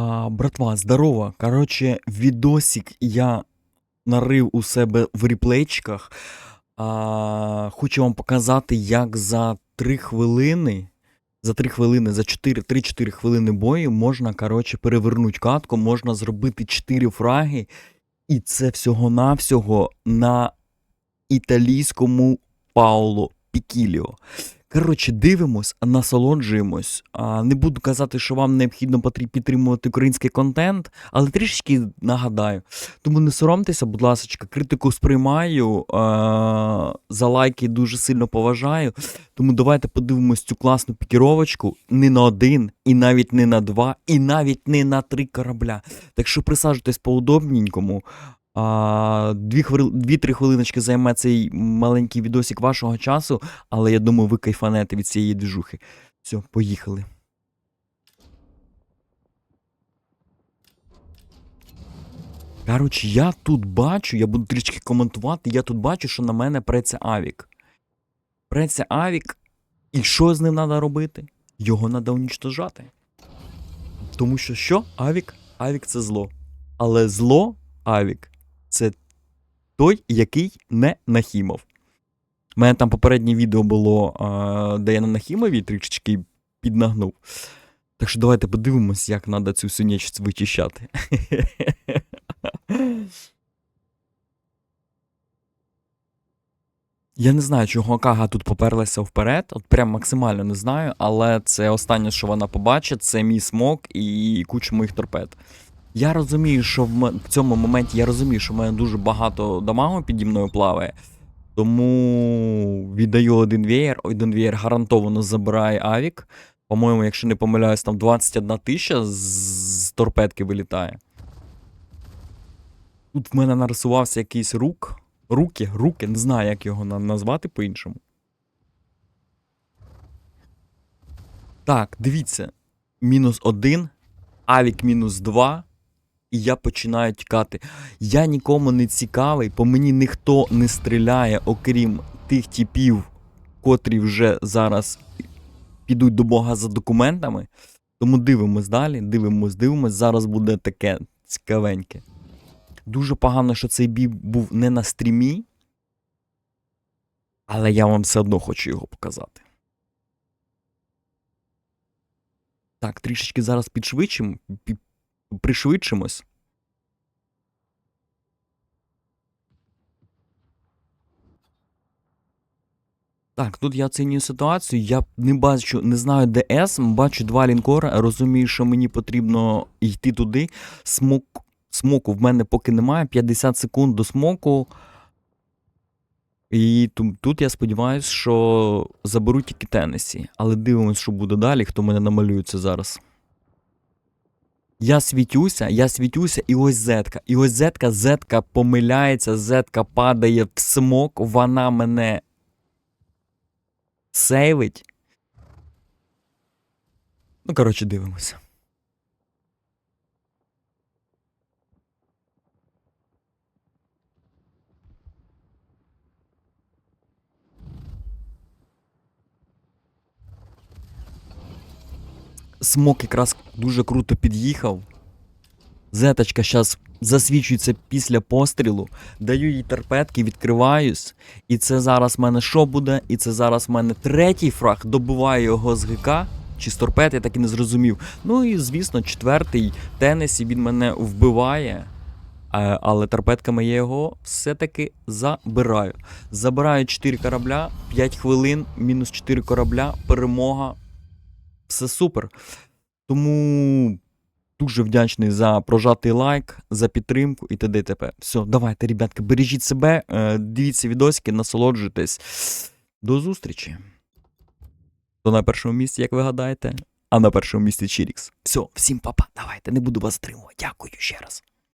А, братва, здорово. Короче, відосик я нарив у себе в реплейчиках. А, хочу вам показати, як за 3 хвилини, за 3 хвилини, за 4, 3-4 хвилини бою можна, короче, перевернути катку, можна зробити 4 фраги. І це всього-навсього на італійському Пауло Пікіліо. Коротше, дивимось, насолоджуємось. Не буду казати, що вам необхідно підтримувати український контент, але трішки нагадаю. Тому не соромтеся, будь ласка, критику сприймаю, за лайки дуже сильно поважаю. Тому давайте подивимось цю класну пікіровочку не на один, і навіть не на два, і навіть не на три корабля. Так що присаджуйтесь поудобненькому. Дві-три хвилиночки займе цей маленький відосик вашого часу, але я думаю, ви кайфанете від цієї движухи. Все, поїхали. Коротше, я тут бачу, я буду трішки коментувати, я тут бачу, що на мене преться Авік. Преться Авік, і що з ним треба робити? Його треба унічтожати. Тому що що? Авік? Авік це зло. Але зло Авік це той, який не нахімов. У мене там попереднє відео було, де я на нахімові трішечки піднагнув. Так що давайте подивимось, як треба цю всю нечисть вичищати. Я не знаю, чого Кага тут поперлася вперед, от прям максимально не знаю, але це останнє, що вона побачить, це мій смок і куча моїх торпед. Я розумію, що в, в цьому моменті я розумію, що в мене дуже багато дамагу піді мною плаває. Тому віддаю один веєр, один веєр гарантовано забирає Авік. По-моєму, якщо не помиляюсь, там 21 тисяча з, торпедки вилітає. Тут в мене нарисувався якийсь рук. Руки, руки, не знаю, як його на- назвати по-іншому. Так, дивіться. Мінус один, авік мінус два, і я починаю тікати. Я нікому не цікавий, по мені ніхто не стріляє, окрім тих типів, котрі вже зараз підуть до Бога за документами. Тому дивимось далі, дивимось, дивимось. Зараз буде таке цікавеньке. Дуже погано, що цей бій був не на стрімі, але я вам все одно хочу його показати. Так, трішечки зараз підшвидшимо, пі- пришвидшимось. Так, тут я оцінюю ситуацію. Я не бачу, не знаю, де С, бачу два лінкора, розумію, що мені потрібно йти туди. Смок, смоку в мене поки немає. 50 секунд до смоку. І ту- тут я сподіваюся, що заберу тільки Теннесі. Але дивимось, що буде далі, хто мене намалюється зараз. Я світюся, я світюся, і ось зетка. І ось зетка, зетка помиляється, зетка падає в смок, вона мене сейвить. Ну, коротше, дивимося. Смок якраз дуже круто під'їхав. Зеточка зараз засвічується після пострілу. Даю їй торпедки, відкриваюсь. І це зараз в мене що буде? І це зараз в мене третій фраг. Добиваю його з ГК. Чи з торпед, я так і не зрозумів. Ну і звісно, четвертий Теннесі він мене вбиває. Е, Але торпедками я його все-таки забираю. Забираю 4 корабля, 5 хвилин, мінус 4 корабля, перемога. Все супер. Тому дуже вдячний за прожатий лайк, за підтримку і т.д. і т.п. Все, давайте, ребятки, бережіть себе, е, дивіться відосики, насолоджуйтесь. До зустрічі. Хто на першому місці, як ви гадаєте? А на першому місці Чірікс. Все, всім папа, давайте, не буду вас стримувати. Дякую ще раз.